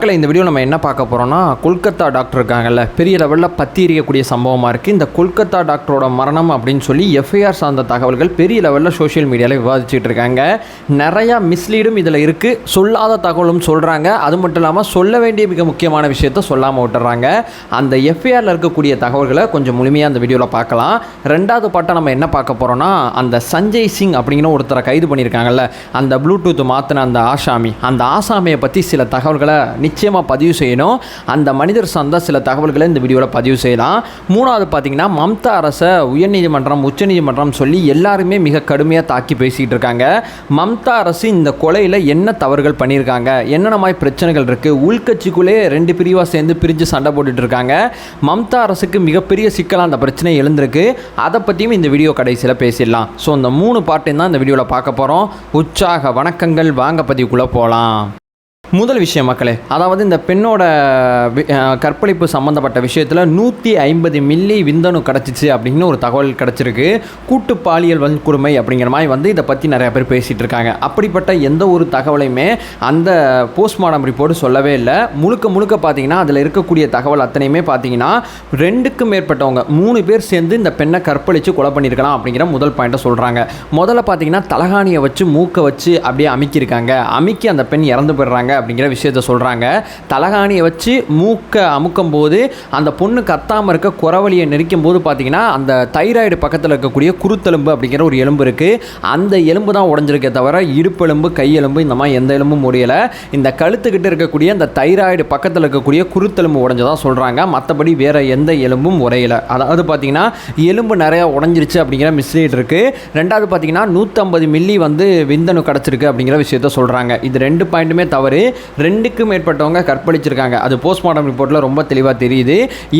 மக்களை இந்த வீடியோ நம்ம என்ன பார்க்க போகிறோம்னா கொல்கத்தா டாக்டர் இருக்காங்கல்ல பெரிய லெவலில் பத்தி எறியக்கூடிய சம்பவமாக இருக்குது இந்த கொல்கத்தா டாக்டரோட மரணம் அப்படின்னு சொல்லி எஃப்ஐஆர் சார்ந்த தகவல்கள் பெரிய லெவலில் சோஷியல் மீடியாவில் விவாதிச்சுட்டு இருக்காங்க. நிறையா மிஸ்லீடும் இதில் இருக்குது சொல்லாத தகவலும் சொல்கிறாங்க அது மட்டும் இல்லாமல் சொல்ல வேண்டிய மிக முக்கியமான விஷயத்த சொல்லாமல் விட்டுறாங்க. அந்த எஃப்ஐஆரில் இருக்கக்கூடிய தகவல்களை கொஞ்சம் முழுமையாக அந்த வீடியோவில் பார்க்கலாம். ரெண்டாவது பாட்டை நம்ம என்ன பார்க்க போகிறோம்னா அந்த சஞ்சய் சிங் அப்படிங்கிற ஒருத்தரை கைது பண்ணியிருக்காங்கல்ல அந்த ப்ளூடூத் மாற்றின அந்த ஆசாமி. அந்த ஆசாமியை பற்றி சில தகவல்களை நிச்சயமாக பதிவு செய்யணும். அந்த மனிதர் சார்ந்த சில தகவல்களை இந்த வீடியோவில் பதிவு செய்யலாம். மூணாவது பார்த்தீங்கன்னா மம்தா அரசை உயர்நீதிமன்றம் உச்சநீதிமன்றம் சொல்லி எல்லாருமே மிக கடுமையாக தாக்கி பேசிக்கிட்டு இருக்காங்க. மம்தா அரசு இந்த கொலையில் என்ன தவறுகள் பண்ணியிருக்காங்க? என்னென்ன மாதிரி பிரச்சனைகள் இருக்குது உள்கட்சிக்குள்ளே ரெண்டு பிரிவாக சேர்ந்து பிரிஞ்சு சண்டை போட்டுட்டு இருக்காங்க. மம்தா அரசுக்கு மிகப்பெரிய சிக்கலாக அந்த பிரச்சனை எழுந்திருக்கு. அதை பற்றியும் இந்த வீடியோ கடைசியில் பேசிடலாம். ஸோ இந்த மூணு பாட்டையும் தான் இந்த வீடியோவில் பார்க்க போகிறோம் உற்சாக வணக்கங்கள். வாங்க பதிவுக்குள்ளே போகலாம் முதல் விஷயம் மக்களே அதாவது இந்த பெண்ணோட கற்பழிப்பு சம்மந்தப்பட்ட விஷயத்தில் நூற்றி ஐம்பது மில்லி விந்தணு கிடச்சிச்சு அப்படின்னு ஒரு தகவல் கிடச்சிருக்கு. கூட்டு பாலியல் வன்கொடுமை அப்படிங்கிற மாதிரி வந்து இதை பற்றி நிறையா பேர் பேசிகிட்டு இருக்காங்க. அப்படிப்பட்ட எந்த ஒரு தகவலையுமே அந்த போஸ்ட்மார்டம் ரிப்போர்ட் சொல்லவே இல்லை. முழுக்க முழுக்க பார்த்தீங்கன்னா அதில் இருக்கக்கூடிய தகவல் அத்தனையுமே பார்த்தீங்கன்னா ரெண்டுக்கும் மேற்பட்டவங்க மூணு பேர் சேர்ந்து இந்த பெண்ணை கற்பழித்து கொலை பண்ணியிருக்கலாம் அப்படிங்கிற முதல் பாயிண்ட்டை சொல்கிறாங்க முதல்ல பார்த்தீங்கன்னா தலகாணியை வச்சு மூக்கை வச்சு அப்படியே அமுக்கியிருக்காங்க. அமைக்கி அந்த பெண் இறந்து போயிடுறாங்க. அப்படிங்கிற விஷயத்த சொல்கிறாங்க தலகாணியை வச்சு மூக்கை அமுக்கும் போது அந்த பொண்ணு கத்தாமல் இருக்க குறவழியை நெரிக்கும் போது பார்த்தீங்கன்னா அந்த தைராய்டு பக்கத்தில் இருக்கக்கூடிய குருத்தெலும்பு அப்படிங்கிற ஒரு எலும்பு இருக்குது அந்த எலும்பு தான் உடஞ்சிருக்கே தவிர இடுப்பெலும்பு கையெலும்பு இந்த மாதிரி எந்த எலும்பும் முடியலை. இந்த கழுத்துக்கிட்ட இருக்கக்கூடிய அந்த தைராய்டு பக்கத்தில் இருக்கக்கூடிய குருத்தெலும்பு உடஞ்சதான் சொல்கிறாங்க மற்றபடி வேறு எந்த எலும்பும் உடையல. அதாவது பார்த்தீங்கன்னா எலும்பு நிறையா உடஞ்சிருச்சு அப்படிங்கிற மிஸ்லீட் இருக்குது ரெண்டாவது பார்த்தீங்கன்னா நூற்றம்பது மில்லி வந்து விந்தணு கிடச்சிருக்கு அப்படிங்கிற விஷயத்த சொல்கிறாங்க இது ரெண்டு பாயிண்ட்டுமே தவறு. ரெண்டுக்கும் மேற்பட்டவங்க கற்பழிச்சிருக்காங்க. அது போஸ்ட்மார்ட்டம் ரிப்போர்ட்டில் ரொம்ப தெளிவாக தெரியுது.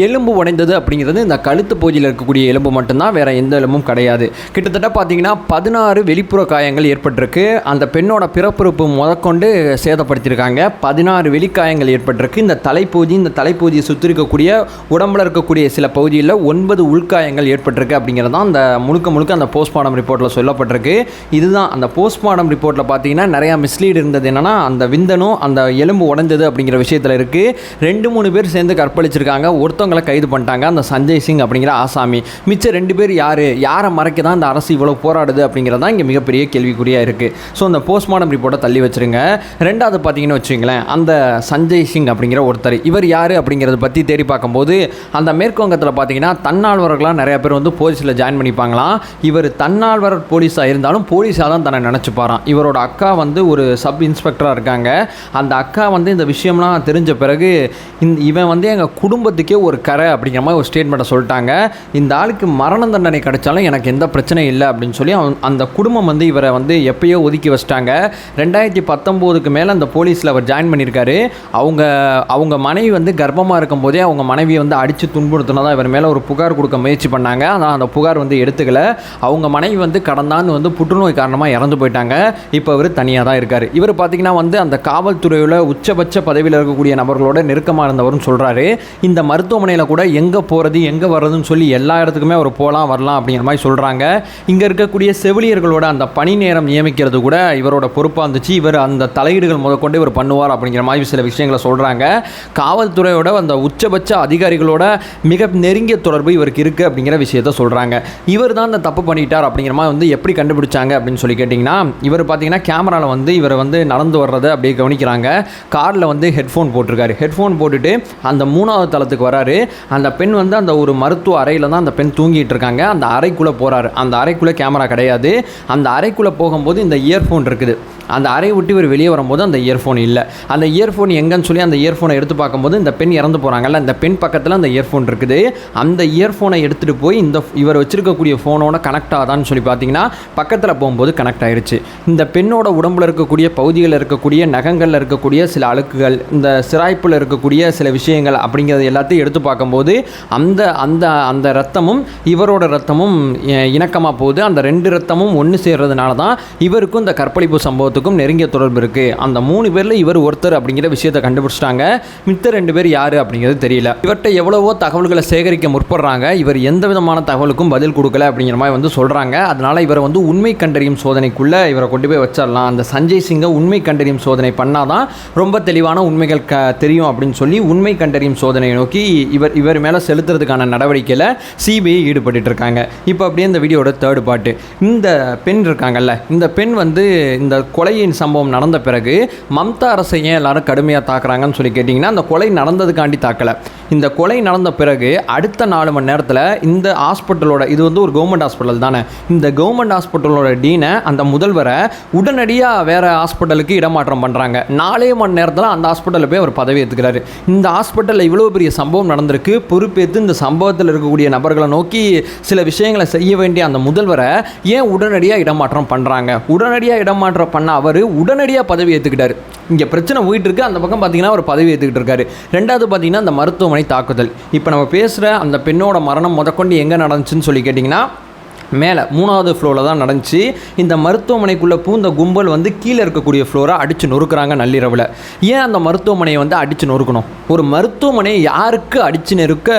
எலும்பு உடைந்தது அப்படிங்கிறது இந்த கழுத்து பகுதியில் இருக்கக்கூடிய எலும்பு மட்டும்தான் வேறு எந்த எலும்பும் கிடையாது. கிட்டத்தட்ட பார்த்தீங்கன்னா பதினாறு வெளிப்புற காயங்கள் ஏற்பட்டிருக்கு. அந்த பெண்ணோட பிறப்புறுப்பு முதற்கொண்டு சேதப்படுத்தியிருக்காங்க. பதினாறு வெளிக்காயங்கள் ஏற்பட்டிருக்கு. இந்த தலைப்பூதி இந்த தலைப்பூதியை சுற்றி இருக்கக்கூடிய உடம்புல இருக்கக்கூடிய சில பகுதியில் ஒன்பது உள்காயங்கள் ஏற்பட்டிருக்கு அப்படிங்கிறது தான் அந்த முழுக்க முழுக்க அந்த போஸ்ட்மார்ட்டம் ரிப்போர்ட்டில் சொல்லப்பட்டிருக்கு. இதுதான் அந்த போஸ்ட்மார்ட்டம் ரிப்போர்ட்டில் பார்த்தீங்கன்னா நிறையா மிஸ்லீடு இருந்தது என்னென்னா அந்த விந்தனும் அந்த எலும்பு உடஞ்சது அப்படிங்கிற விஷயத்தில் இருக்குது ரெண்டு மூணு பேர் சேர்ந்து கற்பழிச்சிருக்காங்க. ஒருத்தவங்களை கைது பண்ணிட்டாங்க. அந்த சஞ்சய் சிங் அப்படிங்கிற ஆசாமி. மிச்சம் ரெண்டு பேர் யார்? யாரை மறைக்க தான் அந்த அரசு இவ்வளோ போராடுது அப்படிங்கிறது தான் இங்கே மிகப்பெரிய கேள்விக்குறியாக இருக்குது ஸோ அந்த போஸ்ட்மார்ட்டம் ரிப்போர்ட்டை தள்ளி வச்சுருங்க. ரெண்டாவது பார்த்தீங்கன்னு வச்சுங்களேன் அந்த சஞ்சய் சிங் அப்படிங்கிற ஒருத்தர். இவர் யார் அப்படிங்கிறத பற்றி தேடி பார்க்கும்போது அந்த மேற்குவங்கத்தில் பார்த்தீங்கன்னா தன்னாழ்வர்களாக நிறைய பேர் வந்து போலீஸில் ஜாயின் பண்ணிப்பாங்களாம். இவர் தன்னாழ்வர் போலீஸாக இருந்தாலும் போலீஸாக தான் தன்னை நினச்சிப்பாராம். இவரோட அக்கா வந்து ஒரு சப் இன்ஸ்பெக்டராக இருக்காங்க. அந்த அக்கா வந்து இந்த விஷயம்லாம் தெரிஞ்ச பிறகு இந்த இவன் வந்து எங்கள் குடும்பத்துக்கே ஒரு கரை அப்படிங்கிற மாதிரி ஒரு ஸ்டேட்மெண்ட்டை சொல்லிட்டாங்க. இந்த ஆளுக்கு மரண தண்டனை கிடைச்சாலும் எனக்கு எந்த பிரச்சனையும் இல்லை அப்படின்னு சொல்லி அவன் அந்த குடும்பம் வந்து இவரை வந்து எப்பயோ ஒதுக்கி வச்சிட்டாங்க. ரெண்டாயிரத்தி பத்தொம்போதுக்கு மேலே அந்த போலீஸில் அவர் ஜாயின் பண்ணியிருக்காரு. அவங்க அவங்க மனைவி வந்து கர்ப்பமாக இருக்கும்போதே அவங்க மனைவியை வந்து அடித்து துன்புறுத்தினதாக இவர் மேலே ஒரு புகார் கொடுக்க முயற்சி பண்ணாங்க. ஆனால் அந்த புகார் வந்து எடுத்துக்கல. அவங்க மனைவி வந்து கடந்தான்னு வந்து புற்றுநோய் காரணமாக இறந்து போயிட்டாங்க. இப்போ இவர் தனியாக தான் இருக்கார். இவர் பார்த்தீங்கன்னா வந்து அந்த காவல் காவல்துறையில் உச்சபட்ச பதவியில் இருக்கக்கூடிய நபர்களோட நெருக்கமாக இருந்தவர்னு சொல்கிறாரு இந்த மருத்துவமனையில் கூட எங்கே போகிறது எங்கே வர்றதுன்னு சொல்லி எல்லா இடத்துக்குமே அவர் போகலாம் வரலாம் அப்படிங்கிற மாதிரி சொல்கிறாங்க இங்கே இருக்கக்கூடிய செவிலியர்களோட அந்த பணி நேரம் நியமிக்கிறது கூட இவரோட பொறுப்பாக இருந்துச்சு. இவர் அந்த தலையீடுகள் முதற்கொண்டு இவர் பண்ணுவார் அப்படிங்கிற மாதிரி சில விஷயங்களை சொல்கிறாங்க காவல்துறையோட அந்த உச்சபட்ச அதிகாரிகளோட மிக நெருங்கிய தொடர்பு இவருக்கு இருக்குது அப்படிங்கிற விஷயத்த சொல்கிறாங்க இவர் தான் இந்த தப்பு பண்ணிட்டார் அப்படிங்கிற மாதிரி வந்து எப்படி கண்டுபிடிச்சாங்க அப்படின்னு சொல்லி கேட்டிங்கன்னா இவர் பார்த்தீங்கன்னா கேமராவில் வந்து இவர் வந்து நடந்து வர்றதை அப்படியே காமிக்கிறாங்க காரில் வந்து ஹெட்ஃபோன் போட்டிருக்காரு. ஹெட்ஃபோன் போட்டுட்டு அந்த மூணாவது தளத்துக்கு வராரு. அந்த பெண் வந்து அந்த ஒரு மருத்துவ அறையில் தான் அந்த பெண் தூங்கிட்டு இருக்காங்க. அந்த அறைக்குள்ளே போகிறாரு அந்த அறைக்குள்ளே கேமரா கிடையாது. அந்த அறைக்குள்ளே போகும்போது இந்த இயர்ஃபோன் இருக்குது. அந்த அறையை விட்டு இவர் வெளியே வரும்போது அந்த இயர்ஃபோன் இல்லை. அந்த இயர்ஃபோன் எங்கன்னு சொல்லி அந்த இயர்ஃபோனை எடுத்து பார்க்கும்போது இந்த பெண் இறந்து போகிறாங்கல்ல அந்த பெண் பக்கத்தில் அந்த இயர்ஃபோன் இருக்குது. அந்த இயர்ஃபோனை எடுத்துகிட்டு போய் இந்த இவர் வச்சிருக்கக்கூடிய ஃபோனோட கனெக்ட் ஆதான்னு சொல்லி பார்த்தீங்கன்னா பக்கத்தில் போகும்போது கனெக்ட் ஆயிருச்சு. இந்த பெண்ணோட உடம்புல இருக்கக்கூடிய பகுதிகளில் இருக்கக்கூடிய நகங்களில் இருக்கக்கூடிய சில அழுக்குகள் இந்த சிராய்ப்பில் இருக்கக்கூடிய சில விஷயங்கள் அப்படிங்கிறது எல்லாத்தையும் எடுத்து பார்க்கும்போது அந்த அந்த அந்த ரத்தமும் இவரோட ரத்தமும் இணக்கமாக போகுது. அந்த ரெண்டு ரத்தமும் ஒன்று சேர்றதுனால தான் இவருக்கும் இந்த கற்பழிப்பு சம்பவத்துக்கும் சம்பவத்துக்கும் நெருங்கிய தொடர்பு இருக்குது அந்த மூணு பேரில் இவர் ஒருத்தர் அப்படிங்கிற விஷயத்தை கண்டுபிடிச்சிட்டாங்க. மித்த ரெண்டு பேர் யார் அப்படிங்கிறது தெரியல. இவர்கிட்ட எவ்வளவோ தகவல்களை சேகரிக்க முற்படுறாங்க. இவர் எந்த விதமான தகவலுக்கும் பதில் கொடுக்கல அப்படிங்கிற மாதிரி வந்து சொல்கிறாங்க அதனால் இவரை வந்து உண்மை கண்டறியும் சோதனைக்குள்ளே இவரை கொண்டு போய் வச்சிடலாம். அந்த சஞ்சய் சிங்கை உண்மை கண்டறியும் சோதனை பண்ணாதான் ரொம்ப தெளிவான உண்மைகள் க தெரியும் அப்படின்னு சொல்லி உண்மை கண்டறியும் சோதனையை நோக்கி இவர் இவர் மேலே செலுத்துறதுக்கான நடவடிக்கையில் சிபிஐ ஈடுபட்டு இருக்காங்க. இப்போ அப்படியே இந்த வீடியோட தேர்ட் பாட்டு இந்த பெண் இருக்காங்கல்ல இந்த பெண் வந்து இந்த கொலை கொலையின் சம்பவம் நடந்த பிறகு மம்தா அரசை ஏன் எல்லாரும் கடுமையாக தாக்குறாங்கன்னு சொல்லி கேட்டிங்கன்னா அந்த கொலை நடந்ததுக்காண்டி தாக்கலை. இந்த கொலை நடந்த பிறகு அடுத்த நாலு மணி நேரத்தில் இந்த ஹாஸ்பிட்டலோட இது வந்து ஒரு கவர்மெண்ட் ஹாஸ்பிட்டல் தானே இந்த கவர்மெண்ட் ஹாஸ்பிட்டலோட டீனை அந்த முதல்வரை உடனடியாக வேறு ஹாஸ்பிட்டலுக்கு இடமாற்றம் பண்ணுறாங்க நாலே மணி நேரத்தில் அந்த ஹாஸ்பிட்டலில் போய் அவர் பதவி ஏற்றுக்கிறாரு இந்த ஹாஸ்பிட்டலில் இவ்வளோ பெரிய சம்பவம் நடந்திருக்கு. பொறுப்பேற்று இந்த சம்பவத்தில் இருக்கக்கூடிய நபர்களை நோக்கி சில விஷயங்களை செய்ய வேண்டிய அந்த முதல்வரை ஏன் உடனடியாக இடமாற்றம் பண்ணுறாங்க உடனடியாக இடமாற்றம் பண்ண அவர் உடனடியாக பதவி ஏற்றுக்கிட்டார் இங்கே பிரச்சனை போயிட்டு இருக்கு. அந்த பக்கம் பார்த்தீங்கன்னா அவர் பதவி ஏற்றுக்கிட்டு இருக்காரு. ரெண்டாவது பார்த்தீங்கன்னா அந்த மருத்துவமனை தாக்குதல். இப்போ நம்ம பேசுகிற அந்த பெண்ணோட மரணம் முதற்கொண்டு எங்கே நடந்துச்சுன்னு சொல்லி கேட்டிங்கன்னா மேலே மூணாவது ஃப்ளோரில் தான் நடந்துச்சு. இந்த மருத்துவமனைக்குள்ளே பூந்த கும்பல் வந்து கீழே இருக்கக்கூடிய ஃப்ளோரை அடித்து நொறுக்குறாங்க நள்ளிரவில். ஏன் அந்த மருத்துவமனையை வந்து அடித்து நொறுக்கணும்? ஒரு மருத்துவமனையை யாருக்கு அடித்து நெருக்க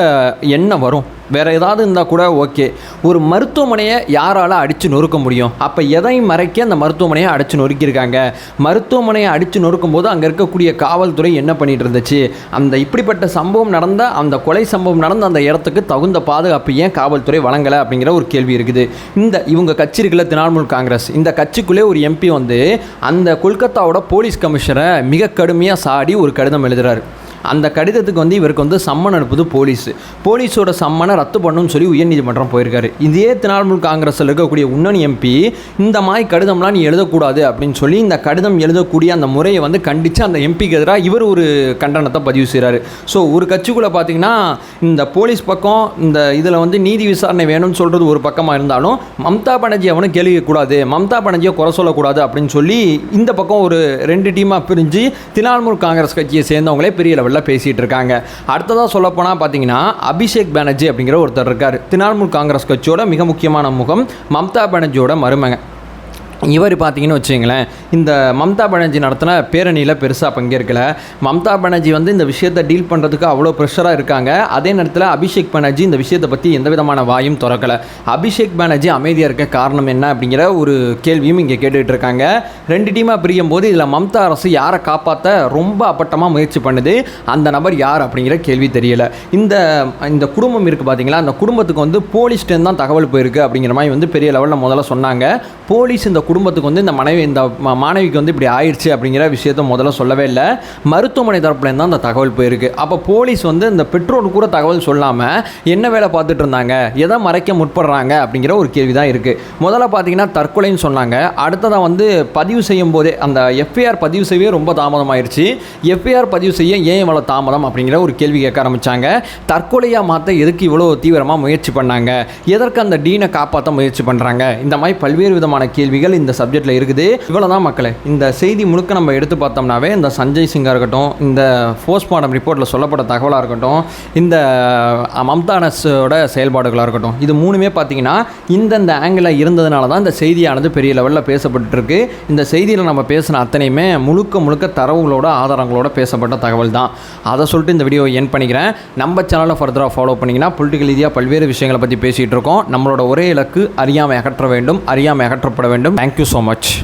என்ன வரும்? வேறு ஏதாவது இருந்தால் கூட ஓகே. ஒரு மருத்துவமனையை யாரால் அடித்து நொறுக்க முடியும்? அப்போ எதையும் மறைக்க அந்த மருத்துவமனையை அடித்து நொறுக்கியிருக்காங்க. மருத்துவமனையை அடித்து நொறுக்கும் போது அங்கே இருக்கக்கூடிய காவல்துறை என்ன பண்ணிகிட்டு இருந்துச்சு? அந்த இப்படிப்பட்ட சம்பவம் நடந்த அந்த கொலை சம்பவம் நடந்த அந்த இடத்துக்கு தகுந்த பாதுகாப்பு ஏன் காவல்துறை வழங்கலை அப்படிங்கிற ஒரு கேள்வி இருக்குது. இந்த இவங்க கட்சி இருக்குல்ல திரிணாமுல் காங்கிரஸ். இந்த கட்சிக்குள்ளே ஒரு எம்பி வந்து அந்த கொல்கத்தாவோட போலீஸ் கமிஷனரை மிக கடுமையாக சாடி ஒரு கடிதம் எழுதுகிறார் அந்த கடிதத்துக்கு வந்து இவருக்கு வந்து சம்மன் அனுப்புது போலீஸ். போலீஸோட சம்மனை ரத்து பண்ணணும்னு சொல்லி உயர்நீதிமன்றம் போயிருக்காரு. இதே திரிணாமுல் காங்கிரஸில் இருக்கக்கூடிய முன்னணி எம்பி இந்த மாதிரி கடிதம்லாம் நீ எழுதக்கூடாது அப்படின்னு சொல்லி இந்த கடிதம் எழுதக்கூடிய அந்த முறையை வந்து கண்டித்து அந்த எம்பிக்கு எதிராக இவர் ஒரு கண்டனத்தை பதிவு செய்கிறாரு ஸோ ஒரு கட்சிக்குள்ளே பார்த்தீங்கன்னா இந்த போலீஸ் பக்கம் இந்த இதில் வந்து நீதி விசாரணை வேணும்னு சொல்கிறது ஒரு பக்கமாக இருந்தாலும் மம்தா பானர்ஜி அவனை கேள்வி மம்தா பானர்ஜியை குறை சொல்லக்கூடாது அப்படின்னு சொல்லி இந்த பக்கம் ஒரு ரெண்டு டீமாக பிரிஞ்சு திரிணாமுல் காங்கிரஸ் கட்சியை சேர்ந்தவங்களே பெரிய லெவலில் பேசிகிட்டு இருக்காங்க. அடுத்ததாக சொல்லப்போனால் பார்த்தீங்கன்னா அபிஷேக் பானர்ஜி அப்படிங்கிற ஒருத்தர் இருக்கார். திரிணாமுல் காங்கிரஸ் கட்சியோட மிக முக்கியமான முகம் மம்தா பானர்ஜியோட மருமகன். இவர் பார்த்தீங்கன்னு வச்சுங்களேன் இந்த மம்தா பானர்ஜி நடத்தின பேரணியில் பெருசாக பங்கேற்கல. மம்தா பானர்ஜி வந்து இந்த விஷயத்தை டீல் பண்ணுறதுக்கு அவ்வளோ ப்ரெஷராக இருக்காங்க. அதே நேரத்தில் அபிஷேக் பானர்ஜி இந்த விஷயத்தை பற்றி எந்த விதமான வாயும் திறக்கலை. அபிஷேக் பானர்ஜி அமைதியாக இருக்க காரணம் என்ன அப்படிங்கிற ஒரு கேள்வியும் இங்கே கேட்டுக்கிட்டு இருக்காங்க. ரெண்டு டீமாக பிரியும் போது இதில் மம்தா அரசு யாரை காப்பாற்ற ரொம்ப அப்பட்டமாக முயற்சி பண்ணுது அந்த நபர் யார் அப்படிங்கிற கேள்வி தெரியல. இந்த இந்த குடும்பம் இருக்குது பார்த்தீங்களா அந்த குடும்பத்துக்கு வந்து போலீஸ்டேருந்து தான் தகவல் போயிருக்கு அப்படிங்கிற மாதிரி வந்து பெரிய லெவலில் முதல்ல சொன்னாங்க. போலீஸ் இந்த குடும்பத்துக்கு வந்து இந்த மனைவி இந்த மாணவிக்கு வந்து இப்படி ஆயிடுச்சு அப்படிங்கிற விஷயத்த முதல்ல சொல்லவே இல்லை. மருத்துவமனை தரப்புலேருந்து தான் அந்த தகவல் போயிருக்கு. அப்போ போலீஸ் வந்து இந்த பெற்றோர் கூட தகவல் சொல்லாமல் என்ன வேலை பார்த்துட்டு இருந்தாங்க எதை மறைக்க முற்படுறாங்க அப்படிங்கிற ஒரு கேள்வி தான் இருக்குது முதல்ல பார்த்தீங்கன்னா தற்கொலைன்னு சொன்னாங்க. அடுத்ததாக வந்து பதிவு செய்யும் போதே அந்த எஃப்ஐஆர் பதிவு செய்யவே ரொம்ப தாமதமாயிருச்சு. எஃப்ஐஆர் பதிவு செய்ய ஏன் இவ்வளோ தாமதம் அப்படிங்கிற ஒரு கேள்வி கேட்க ஆரம்பித்தாங்க தற்கொலையாக மாற்ற எதுக்கு இவ்வளோ தீவிரமாக முயற்சி பண்ணாங்க? எதற்கு அந்த டீனை காப்பாற்ற முயற்சி பண்ணுறாங்க இந்த மாதிரி பல்வேறு விதமான கேள்விகள் இந்த சப்ஜெக்டில் இருக்குது. இவ்வளோ தான் மக்களே. இந்த செய்தி முழுக்க நம்ம எடுத்து பார்த்தோம்னாவே இந்த சஞ்சய் சிங்காக இருக்கட்டும் இந்த போஸ்ட்மார்டம் ரிப்போர்ட்டில் சொல்லப்பட்ட தகவலாக இருக்கட்டும் இந்த மம்தானஸோட மம்தா செயல்பாடுகளாக இருக்கட்டும் இது மூணுமே பார்த்தீங்கன்னா இந்தந்த ஆங்கிளில் இருந்ததுனால தான் இந்த செய்தியானது பெரிய லெவலில் பேசப்பட்டுருக்கு. இந்த செய்தியில் நம்ம பேசின அத்தனையுமே முழுக்க முழுக்க தரவுகளோட ஆதாரங்களோட பேசப்பட்ட தகவல் தான் அதை சொல்லிட்டு இந்த வீடியோ என் பண்ணிக்கிறேன். நம்ம சேனலை ஃபர்தராக ஃபாலோ பண்ணிங்கன்னா பொலிட்டிக்கல் ரீதியாக பல்வேறு விஷயங்களை பற்றி பேசிகிட்டு இருக்கோம். நம்மளோட ஒரே இலக்கு அறியாமை அகற்ற வேண்டும் அறியாமை அகற்றப்பட வேண்டும். Thank you so much.